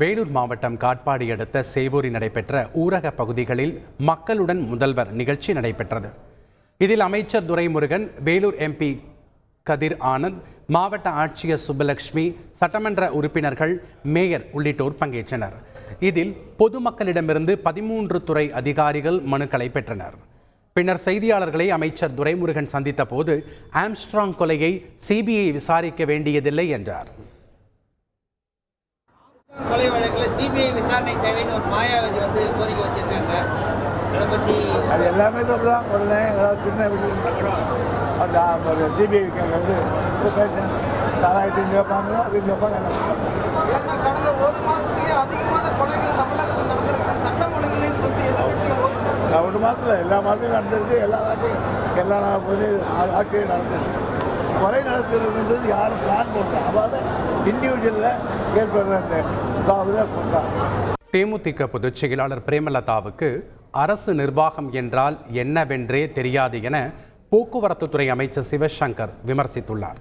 வேலூர் மாவட்டம் காட்பாடி அடுத்த சேவூரில் நடைபெற்ற ஊரக பகுதிகளில் மக்களுடன் முதல்வர் நிகழ்ச்சி நடைபெற்றது. இதில் அமைச்சர் துரைமுருகன் வேலூர் எம்பி கதிர் ஆனந்த் மாவட்ட ஆட்சியர் சுப்பலட்சுமி சட்டமன்ற உறுப்பினர்கள் மேயர் உள்ளிட்டோர் பங்கேற்றனர். இதில் பொதுமக்களிடமிருந்து பதிமூன்று துறை அதிகாரிகள் மனுக்களை பெற்றனர். பின்னர் செய்தியாளர்களை அமைச்சர் துரைமுருகன் சந்தித்த போது ஆம்ஸ்ட்ராங் கொலையை சிபிஐ விசாரிக்க வேண்டியதில்லை என்றார். கொலை வழக்கில் சிபிஐ விசாரணை தேவைன்னு ஒரு மாயாவதி வந்து கோரிக்கை வச்சிருக்காங்க. அதை பற்றி அது எல்லாமே சொல்லுதான் உடனே ஏதாவது சின்ன விஷயம் கூட அந்த சிபிஐ கேட்கறது பேசுகிறேன் அதையும் கேட்பாங்க எல்லாம் கேட்பாங்க. ஏன்னா கடந்த ஒரு மாசத்துலயே அதிகமான கொலைகள் தமிழகத்தில் நடந்திருக்கு. சட்டம் ஒழுங்குன்னு சொல்லிட்டு எதிர்கட்சிகள் ஒரு மாதத்தில் எல்லா மாதத்துலையும் நடந்திருக்கு. எல்லா நாட்டையும் எல்லா நாள் போது ஆட்சியும் நடந்திருக்கு. கொலை நடத்துறதுன்றது யாரும் பிளான் பண்ணுறா அதாவது இண்டிவிஜுவலில் ஏற்படுற அந்த தேமுதிக பொதுச் செயலாளர் பிரேமலதாவுக்கு அரசு நிர்வாகம் என்றால் என்னவென்றே தெரியாது என போக்குவரத்துத்துறை அமைச்சர் சிவசங்கர் விமர்சித்துள்ளார்.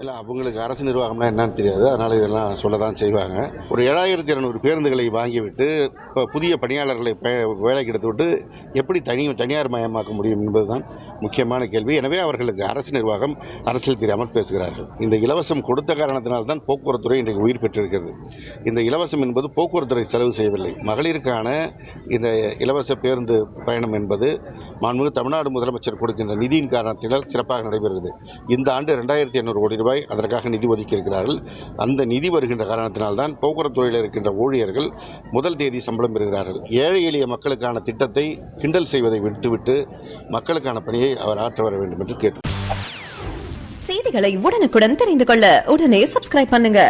இல்லை அவங்களுக்கு அரசு நிர்வாகம்னா என்னன்னு தெரியாது. அதனால் இதெல்லாம் சொல்ல தான் செய்வாங்க. ஒரு ஏழாயிரத்தி இரநூறு பேருந்துகளை வாங்கிவிட்டு இப்போ புதிய பணியாளர்களை வேலைக்கு எடுத்துவிட்டு எப்படி தனி தனியார் மயமாக்க முடியும் என்பதுதான் முக்கியமான கேள்வி. எனவே அவர்களுக்கு அரசு நிர்வாகம் அரசியல் தெரியாமல் பேசுகிறார்கள். இந்த இலவசம் கொடுத்த காரணத்தினால்தான் போக்குவரத்துறை இன்றைக்கு உயிர் பெற்றிருக்கிறது. இந்த இலவசம் என்பது போக்குவரத்துறை செலவு செய்யவில்லை. மகளிருக்கான இந்த இலவச பேருந்து பயணம் என்பது மாண்புமிகு தமிழ்நாடு முதலமைச்சர் கொடுக்கின்ற நிதியின் காரணத்தினால் சிறப்பாக நடைபெறுகிறது. இந்த ஆண்டு ரெண்டாயிரத்தி எண்ணூறு கோடி ரூபாய் அதற்காக நிதி ஒதுக்கியிருக்கிறார்கள். அந்த நிதி வருகின்ற காரணத்தினால்தான் போக்குவரத்து துறையில் இருக்கின்ற ஊழியர்கள் முதல் தேதி சம்பளம் பெறுகிறார்கள். ஏழை எளிய மக்களுக்கான திட்டத்தை கிண்டல் செய்வதை விட்டுவிட்டு மக்களுக்கான பணியை அவர் ஆற்ற வர வேண்டும் என்று கேட்டு செய்திகளை உடனுக்குடன் தெரிந்து கொள்ள உடனே சப்ஸ்கிரைப் பண்ணுங்க.